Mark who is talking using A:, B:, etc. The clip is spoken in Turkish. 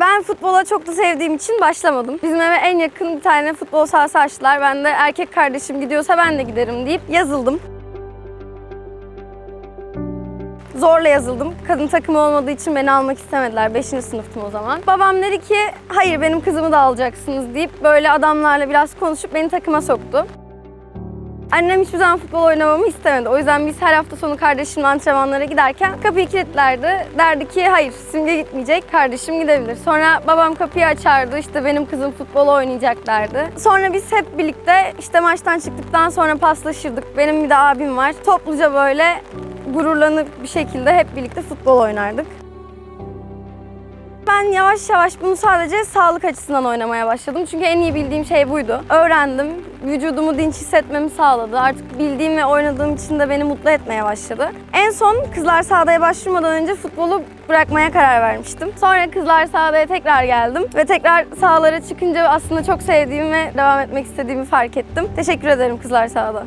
A: Ben futbola çok da sevdiğim için başlamadım. Bizim eve en yakın bir tane futbol sahası açtılar. Ben de erkek kardeşim gidiyorsa ben de giderim deyip yazıldım. Zorla yazıldım. Kadın takımı olmadığı için beni almak istemediler. 5. sınıftım o zaman. Babam dedi ki hayır benim kızımı da alacaksınız deyip böyle adamlarla biraz konuşup beni takıma soktu. Annem hiçbir zaman futbol oynamamı istemedi. O yüzden biz her hafta sonu kardeşimle antrenmanlara giderken kapıyı kilitlerdi. Derdi ki hayır Simge gitmeyecek, kardeşim gidebilir. Sonra babam kapıyı açardı, işte benim kızım futbol oynayacak derdi. Sonra biz hep birlikte işte maçtan çıktıktan sonra paslaşırdık. Benim bir de abim var. Topluca böyle gururlanıp bir şekilde hep birlikte futbol oynardık. Ben yavaş yavaş bunu sadece sağlık açısından oynamaya başladım. Çünkü en iyi bildiğim şey buydu. Öğrendim. Vücudumu dinç hissetmemi sağladı. Artık bildiğim ve oynadığım için de beni mutlu etmeye başladı. En son Kızlar Sahada'ya başvurmadan önce futbolu bırakmaya karar vermiştim. Sonra Kızlar Sahada'ya tekrar geldim. Ve tekrar sahalara çıkınca aslında çok sevdiğimi ve devam etmek istediğimi fark ettim. Teşekkür ederim Kızlar Sahada.